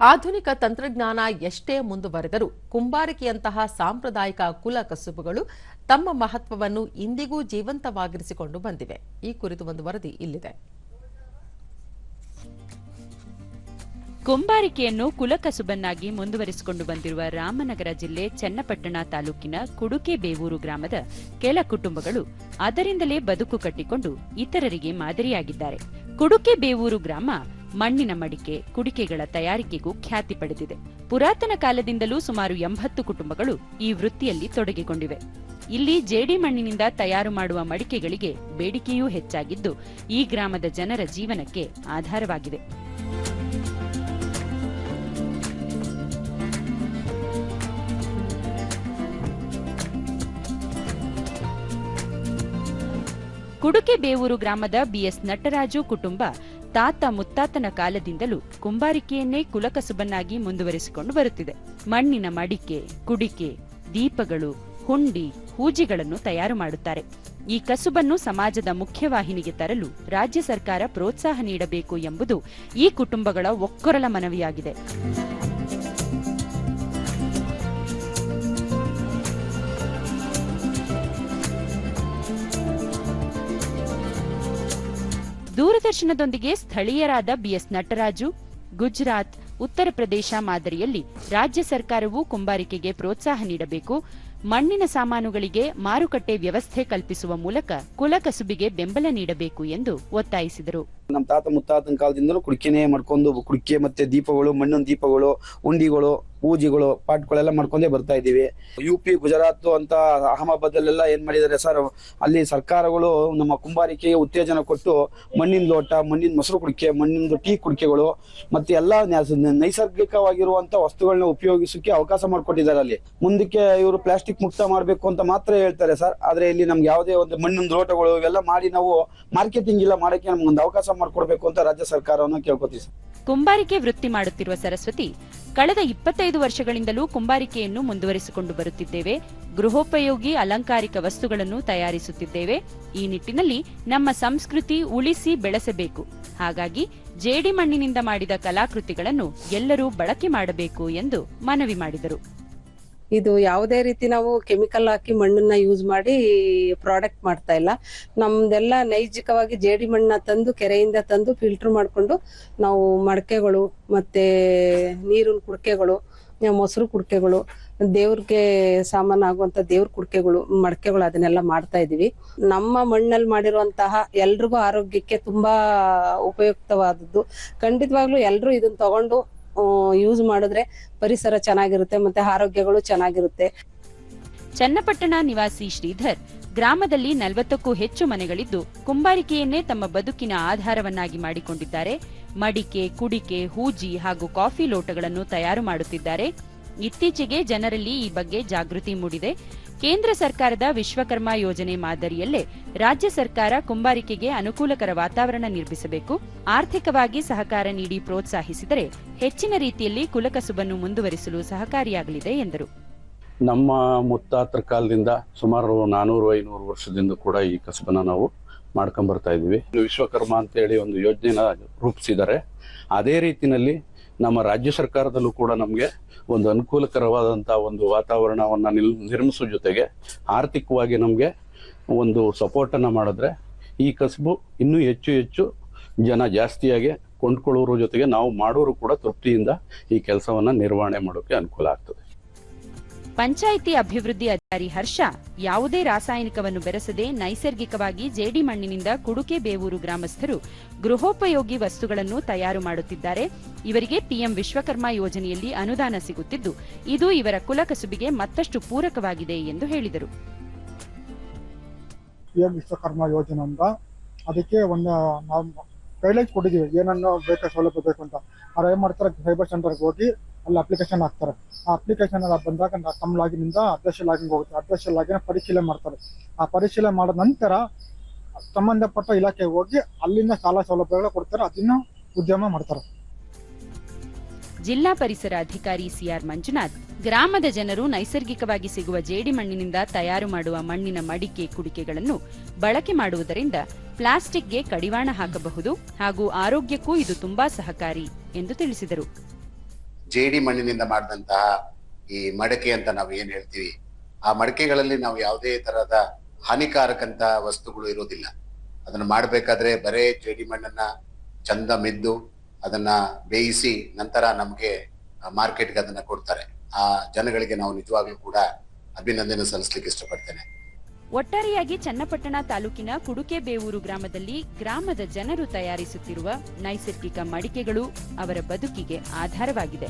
ಆಧುನಿಕ ತಂತ್ರಜ್ಞಾನ ಎಷ್ಟೇ ಮುಂದುವರೆದರೂ ಕುಂಬಾರಿಕೆಯಂತಹ ಸಾಂಪ್ರದಾಯಿಕ ಕುಲ ಕಸುಬುಗಳು ತಮ್ಮ ಮಹತ್ವವನ್ನು ಇಂದಿಗೂ ಜೀವಂತವಾಗಿರಿಸಿಕೊಂಡು ಬಂದಿವೆ. ಈ ಕುರಿತು ಒಂದು ವರದಿ ಇಲ್ಲಿದೆ. ಕುಂಬಾರಿಕೆಯನ್ನು ಕುಲಕಸುಬನ್ನಾಗಿ ಮುಂದುವರಿಸಿಕೊಂಡು ಬಂದಿರುವ ರಾಮನಗರ ಜಿಲ್ಲೆ ಚನ್ನಪಟ್ಟಣ ತಾಲೂಕಿನ ಕುಡುಕೆ ಬೇವೂರು ಗ್ರಾಮದ ಕೆಲ ಕುಟುಂಬಗಳು ಅದರಿಂದಲೇ ಬದುಕು ಕಟ್ಟಿಕೊಂಡು ಇತರರಿಗೆ ಮಾದರಿಯಾಗಿದ್ದಾರೆ. ಕುಡುಕೆ ಬೇವೂರು ಗ್ರಾಮ ಮಣ್ಣಿನ ಮಡಿಕೆ, ಕುಡಿಕೆಗಳ ತಯಾರಿಕೆಗೂ ಖ್ಯಾತಿ ಪಡೆದಿದೆ. ಪುರಾತನ ಕಾಲದಿಂದಲೂ ಸುಮಾರು ಎಂಬತ್ತು ಕುಟುಂಬಗಳು ಈ ವೃತ್ತಿಯಲ್ಲಿ ತೊಡಗಿಕೊಂಡಿವೆ. ಇಲ್ಲಿ ಜೇಡಿ ಮಣ್ಣಿನಿಂದ ತಯಾರು ಮಾಡುವ ಮಡಿಕೆಗಳಿಗೆ ಬೇಡಿಕೆಯೂ ಹೆಚ್ಚಾಗಿದ್ದು, ಈ ಗ್ರಾಮದ ಜನರ ಜೀವನಕ್ಕೆ ಆಧಾರವಾಗಿದೆ. ಕುಡುಕೆ ಬೇವೂರು ಗ್ರಾಮದ ಬಿಎಸ್ ನಟರಾಜು ಕುಟುಂಬ ತಾತ ಮುತ್ತಾತನ ಕಾಲದಿಂದಲೂ ಕುಂಬಾರಿಕೆಯನ್ನೇ ಕುಲಕಸುಬನ್ನಾಗಿ ಮುಂದುವರಿಸಿಕೊಂಡು ಬರುತ್ತಿದೆ. ಮಣ್ಣಿನ ಮಡಿಕೆ, ಕುಡಿಕೆ, ದೀಪಗಳು, ಹುಂಡಿ, ಹೂಜಿಗಳನ್ನು ತಯಾರು ಮಾಡುತ್ತಾರೆ. ಈ ಕಸುಬನ್ನು ಸಮಾಜದ ಮುಖ್ಯವಾಹಿನಿಗೆ ತರಲು ರಾಜ್ಯ ಸರ್ಕಾರ ಪ್ರೋತ್ಸಾಹ ನೀಡಬೇಕು ಎಂಬುದು ಈ ಕುಟುಂಬಗಳ ಒಕ್ಕೊರಲ ಮನವಿಯಾಗಿದೆ. ದೂರದರ್ಶನದೊಂದಿಗೆ ಸ್ಥಳೀಯರಾದ ಬಿಎಸ್ ನಟರಾಜು, ಗುಜರಾತ್, ಉತ್ತರ ಪ್ರದೇಶ ಮಾದರಿಯಲ್ಲಿ ರಾಜ್ಯ ಸರ್ಕಾರವು ಕುಂಬಾರಿಕೆಗೆ ಪ್ರೋತ್ಸಾಹ ನೀಡಬೇಕು. ಮಣ್ಣಿನ ಸಾಮಾನುಗಳಿಗೆ ಮಾರುಕಟ್ಟೆ ವ್ಯವಸ್ಥೆ ಕಲ್ಪಿಸುವ ಮೂಲಕ ಕುಲಕಸುಬಿಗೆ ಬೆಂಬಲ ನೀಡಬೇಕು ಎಂದು ಒತ್ತಾಯಿಸಿದರು. ನಮ್ಮ ತಾತ ಮುತ್ತಾತನ ಕಾಲದಿಂದಲೂ ಕುಡಿಕೆನೇ ಮಾಡ್ಕೊಂಡು ಕುಡಿಕೆ ಮತ್ತೆ ದೀಪಗಳು, ಮಣ್ಣಿನ ದೀಪಗಳು, ಉಂಡಿಗಳು ಪೂಜೆಗಳು ಪಾಟ್ಗಳೆಲ್ಲ ಮಾಡ್ಕೊಂಡೇ ಬರ್ತಾ ಇದೀವಿ ಯು ಪಿ ಗುಜರಾತ್ ಅಂತ ಅಹಮದಾಬಾದ್ ಅಲ್ಲೆಲ್ಲ ಏನ್ ಮಾಡಿದ್ದಾರೆ ಸರ್? ಅಲ್ಲಿ ಸರ್ಕಾರಗಳು ನಮ್ಮ ಕುಂಬಾರಿಕೆಗೆ ಉತ್ತೇಜನ ಕೊಟ್ಟು ಮಣ್ಣಿನ ಲೋಟ, ಮಣ್ಣಿನ ಮೊಸರು ಕುಡಿಕೆ ಮಣ್ಣಿನ ಟೀ ಕುಡಿಕೆಗಳು ಮತ್ತೆ ಎಲ್ಲಾ ನೈಸರ್ಗಿಕವಾಗಿರುವಂತ ವಸ್ತುಗಳನ್ನ ಉಪಯೋಗಿಸಕ್ಕೆ ಅವಕಾಶ ಮಾಡಿಕೊಟ್ಟಿದ್ದಾರೆ ಅಲ್ಲಿ. ಮುಂದಕ್ಕೆ ಇವರು ಪ್ಲಾಸ್ಟಿಕ್ ಮುಕ್ತ ಮಾಡಬೇಕು ಅಂತ ಮಾತ್ರ ಹೇಳ್ತಾರೆ ಸರ್. ಆದ್ರೆ ಇಲ್ಲಿ ನಮ್ಗೆ ಯಾವುದೇ ಒಂದು ಮಣ್ಣಿನ ಲೋಟಗಳು ಇವೆಲ್ಲ ಮಾಡಿ ನಾವು ಮಾರ್ಕೆಟಿಂಗ್ ಇಲ್ಲ ಮಾಡಕ್ಕೆ ನಮ್ಗೆ ಒಂದು ಅವಕಾಶ ಮಾಡ್ಕೊಡ್ಬೇಕು ಅಂತ ರಾಜ್ಯ ಸರ್ಕಾರವನ್ನು ಕೇಳ್ಕೊತೀವಿ ಸರ್. ಕುಂಬಾರಿಕೆ ವೃತ್ತಿ ಮಾಡುತ್ತಿರುವ ಸರಸ್ವತಿ, ಕಳೆದ ಇಪ್ಪತ್ತೈದು ವರ್ಷಗಳಿಂದಲೂ ಕುಂಬಾರಿಕೆಯನ್ನು ಮುಂದುವರಿಸಿಕೊಂಡು ಬರುತ್ತಿದ್ದೇವೆ. ಗೃಹೋಪಯೋಗಿ, ಅಲಂಕಾರಿಕ ವಸ್ತುಗಳನ್ನು ತಯಾರಿಸುತ್ತಿದ್ದೇವೆ. ಈ ನಿಟ್ಟಿನಲ್ಲಿ ನಮ್ಮ ಸಂಸ್ಕೃತಿ ಉಳಿಸಿ ಬೆಳೆಸಬೇಕು. ಹಾಗಾಗಿ ಜೇಡಿ ಮಣ್ಣಿನಿಂದ ಮಾಡಿದ ಕಲಾಕೃತಿಗಳನ್ನು ಎಲ್ಲರೂ ಬಳಕೆ ಮಾಡಬೇಕು ಎಂದು ಮನವಿ ಮಾಡಿದರು. ಇದು ಯಾವುದೇ ರೀತಿ ನಾವು ಕೆಮಿಕಲ್ ಹಾಕಿ ಮಣ್ಣನ್ನ ಯೂಸ್ ಮಾಡಿ ಪ್ರಾಡಕ್ಟ್ ಮಾಡ್ತಾ ಇಲ್ಲ. ನಮ್ದೆಲ್ಲ ನೈಜಿಕವಾಗಿ ಜೇಡಿ ಮಣ್ಣನ್ನ ತಂದು ಕೆರೆಯಿಂದ ತಂದು ಫಿಲ್ಟರ್ ಮಾಡ್ಕೊಂಡು ನಾವು ಮಡಕೆಗಳು ಮತ್ತೆ ನೀರಿನ ಕುಡಿಕೆಗಳು ಮೊಸರು ಕುಡಿಕೆಗಳು, ದೇವ್ರಿಗೆ ಸಾಮಾನು ಆಗುವಂತ ದೇವ್ರ ಕುಡಿಕೆಗಳು, ಮಡಕೆಗಳು ಅದನ್ನೆಲ್ಲ ಮಾಡ್ತಾ ಇದೀವಿ ನಮ್ಮ ಮಣ್ಣಲ್ಲಿ ಮಾಡಿರುವಂತಹ ಎಲ್ರಿಗೂ ಆರೋಗ್ಯಕ್ಕೆ ತುಂಬಾ ಉಪಯುಕ್ತವಾದದ್ದು. ಖಂಡಿತವಾಗ್ಲೂ ಎಲ್ರು ಇದನ್ನ ತಗೊಂಡು ಯೂಸ್ ಮಾಡಿದ್ರೆ ಪರಿಸರ ಚೆನ್ನಾಗಿರುತ್ತೆ, ಮತ್ತೆ ಆರೋಗ್ಯಗಳು ಚೆನ್ನಾಗಿರುತ್ತೆ. ಚನ್ನಪಟ್ಟಣ ನಿವಾಸಿ ಶ್ರೀಧರ್ ಗ್ರಾಮದಲ್ಲಿ ನಲವತ್ತಕ್ಕೂ ಹೆಚ್ಚು ಮನೆಗಳಿದ್ದು ಕುಂಬಾರಿಕೆಯನ್ನೇ ತಮ್ಮ ಬದುಕಿನ ಆಧಾರವನ್ನಾಗಿ ಮಾಡಿಕೊಂಡಿದ್ದಾರೆ. ಮಡಿಕೆ, ಕುಡಿಕೆ, ಹೂಜಿ ಹಾಗೂ ಕಾಫಿ ಲೋಟಗಳನ್ನು ತಯಾರು ಮಾಡುತ್ತಿದ್ದಾರೆ. ಇತ್ತೀಚೆಗೆ ಜನರಲ್ಲಿ ಈ ಬಗ್ಗೆ ಜಾಗೃತಿ ಮೂಡಿದೆ. ಕೇಂದ್ರ ಸರ್ಕಾರದ ವಿಶ್ವಕರ್ಮ ಯೋಜನೆ ಮಾದರಿಯಲ್ಲೇ ರಾಜ್ಯ ಸರ್ಕಾರ ಕುಂಬಾರಿಕೆಗೆ ಅನುಕೂಲಕರ ವಾತಾವರಣ ನಿರ್ಮಿಸಬೇಕು. ಆರ್ಥಿಕವಾಗಿ ಸಹಕಾರ ನೀಡಿ ಪ್ರೋತ್ಸಾಹಿಸಿದರೆ ಹೆಚ್ಚಿನ ರೀತಿಯಲ್ಲಿ ಕುಲಕಸುಬನ್ನು ಮುಂದುವರಿಸಲು ಸಹಕಾರಿಯಾಗಲಿದೆ ಎಂದರು. ನಮ್ಮ ಮುತ್ತಾತ್ರ ಕಾಲದಿಂದ ಸುಮಾರು ನಾನೂರು ಐನೂರು ವರ್ಷದಿಂದ ಕೂಡ ಈ ಕಸಬನ್ನ ನಾವು ಮಾಡ್ಕೊಂಡ್ ಬರ್ತಾ ಇದೀವಿ ವಿಶ್ವಕರ್ಮ ಅಂತ ಹೇಳಿ ಒಂದು ಯೋಜನೆನ ರೂಪಿಸಿದ್ದಾರೆ. ಅದೇ ರೀತಿನಲ್ಲಿ ನಮ್ಮ ರಾಜ್ಯ ಸರ್ಕಾರದಲ್ಲೂ ಕೂಡ ನಮಗೆ ಒಂದು ಅನುಕೂಲಕರವಾದಂಥ ಒಂದು ವಾತಾವರಣವನ್ನು ನಿಲ್, ನಿರ್ಮಿಸೋ ಜೊತೆಗೆ ಆರ್ಥಿಕವಾಗಿ ನಮಗೆ ಒಂದು ಸಪೋರ್ಟನ್ನು ಮಾಡಿದ್ರೆ ಈ ಕಸಬು ಇನ್ನೂ ಹೆಚ್ಚು ಹೆಚ್ಚು ಜನ ಜಾಸ್ತಿಯಾಗಿ ಕೊಂಡ್ಕೊಳ್ಳೋರ ಜೊತೆಗೆ ನಾವು ಮಾಡೋರು ಕೂಡ ತೃಪ್ತಿಯಿಂದ ಈ ಕೆಲಸವನ್ನು ನಿರ್ವಹಣೆ ಮಾಡೋಕೆ ಅನುಕೂಲ ಆಗ್ತದೆ. ಪಂಚಾಯಿತಿ ಅಭಿವೃದ್ಧಿ ಅಧಿಕಾರಿ ಹರ್ಷ, ಯಾವುದೇ ರಾಸಾಯನಿಕವನ್ನು ಬೆರೆಸದೆ ನೈಸರ್ಗಿಕವಾಗಿ ಜೇಡಿ ಮಣ್ಣಿನಿಂದ ಕುಡುಕೆ ಬೇವೂರು ಗ್ರಾಮಸ್ಥರು ಗೃಹೋಪಯೋಗಿ ವಸ್ತುಗಳನ್ನು ತಯಾರು ಮಾಡುತ್ತಿದ್ದಾರೆ. ಇವರಿಗೆ ಪಿಎಂ ವಿಶ್ವಕರ್ಮ ಯೋಜನೆಯಲ್ಲಿ ಅನುದಾನ ಸಿಗುತ್ತಿದ್ದು, ಇದು ಇವರ ಕುಲಕಸುಬಿಗೆ ಮತ್ತಷ್ಟು ಪೂರಕವಾಗಿದೆ ಎಂದು ಹೇಳಿದರು. ಪಿಎಂ ವಿಶ್ವಕರ್ಮ ಯೋಜನೆ ಅಂತ ಅದಕ್ಕೆ ಒಂದು, ನಾವು ಕೊಟ್ಟಿದ್ದೀವಿ. ಏನನ್ನ ಬೇಕಾದ ಸೌಲಭ್ಯ ಬೇಕು ಅಂತ. ಅವ್ರು ಏನು ಮಾಡ್ತಾರೆ ಸೈಬರ್ ಸೆಂಟರ್ಗೆ ಹೋಗಿ ಅಲ್ಲಿ ಅಪ್ಲಿಕೇಶನ್ ಹಾಕ್ತಾರೆ. ಆ ಅಪ್ಲಿಕೇಶನ್ ಎಲ್ಲ ಬಂದಾಗ ತಮ್ಮ ಲಾಗಿನಿಂದ ಅಧ್ಯಕ್ಷ ಲಾಗಿನ್ ಹೋಗುತ್ತೆ. ಅಡ್ರೆಸ್ ಲಾಗಿನ ಪರಿಶೀಲನೆ ಮಾಡ್ತಾರೆ. ಆ ಪರಿಶೀಲನೆ ಮಾಡಿದ ನಂತರ ಸಂಬಂಧಪಟ್ಟ ಇಲಾಖೆಗೆ ಹೋಗಿ ಅಲ್ಲಿಂದ ಸಾಲ ಸೌಲಭ್ಯಗಳು ಕೊಡ್ತಾರೆ. ಅದನ್ನ ಉದ್ಯಮ ಮಾಡ್ತಾರೆ. ಜಿಲ್ಲಾ ಪರಿಸರ ಅಧಿಕಾರಿ ಸಿಆರ್ ಮಂಜುನಾಥ್, ಗ್ರಾಮದ ಜನರು ನೈಸರ್ಗಿಕವಾಗಿ ಸಿಗುವ ಜೇಡಿ ಮಣ್ಣಿನಿಂದ ತಯಾರು ಮಾಡುವ ಮಣ್ಣಿನ ಮಡಿಕೆ ಕುಡಿಕೆಗಳನ್ನು ಬಳಕೆ ಮಾಡುವುದರಿಂದ ಪ್ಲಾಸ್ಟಿಕ್ಗೆ ಕಡಿವಾಣ ಹಾಕಬಹುದು ಹಾಗೂ ಆರೋಗ್ಯಕ್ಕೂ ಇದು ತುಂಬಾ ಸಹಕಾರಿ ಎಂದು ತಿಳಿಸಿದರು. ಜೇಡಿ ಮಣ್ಣಿನಿಂದ ಮಾಡಿದಂತಹ ಈ ಮಡಕೆ ಅಂತ ನಾವು ಏನ್ ಹೇಳ್ತೀವಿ, ಆ ಮಡಕೆಗಳಲ್ಲಿ ನಾವು ಯಾವುದೇ ತರಹದ ಹಾನಿಕಾರಕಂತ ವಸ್ತುಗಳು ಇರೋದಿಲ್ಲ. ಅದನ್ನ ಮಾಡ್ಬೇಕಾದ್ರೆ ಬರೇ ಜೇಡಿ ಮಣ್ಣನ್ನ ಚಂದ ಮಿದ್ದು ಅದನ್ನ ಬೇಯಿಸಿ ನಂತರ ನಮಗೆ ಮಾರ್ಕೆಟ್ಗೆ ಅದನ್ನ ಕೊಡ್ತಾರೆ. ಆ ಜನಗಳಿಗೆ ನಾವು ನಿಜವಾಗ್ಲೂ ಕೂಡ ಅಭಿನಂದನೆ ಸಲ್ಲಿಸ್ಲಿಕ್ಕೆ ಇಷ್ಟಪಡ್ತೇನೆ. ಒಟ್ಟಾರೆಯಾಗಿ ಚನ್ನಪಟ್ಟಣ ತಾಲೂಕಿನ ಕುಡುಕೆಬೇವೂರು ಗ್ರಾಮದಲ್ಲಿ ಗ್ರಾಮದ ಜನರು ತಯಾರಿಸುತ್ತಿರುವ ನೈಸರ್ಗಿಕ ಮಡಿಕೆಗಳು ಅವರ ಬದುಕಿಗೆ ಆಧಾರವಾಗಿದೆ.